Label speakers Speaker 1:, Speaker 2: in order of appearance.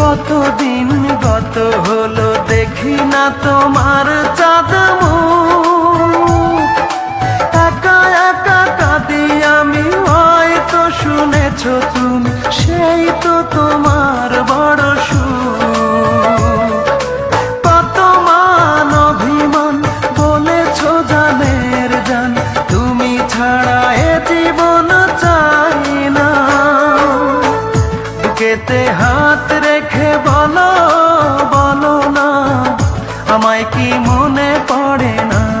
Speaker 1: কতদিন গত হলো দেখি না তোমার চাঁদ একা একা কাঁদি আমি, হয়তো শুনেছ তুমি, সেই তো তোমার বড় কত মান অভিমান বলেছ জানের জান, তুমি ছাড়া এ জীবন চাই না। কেতে হাত রে কি মনে পড়ে না?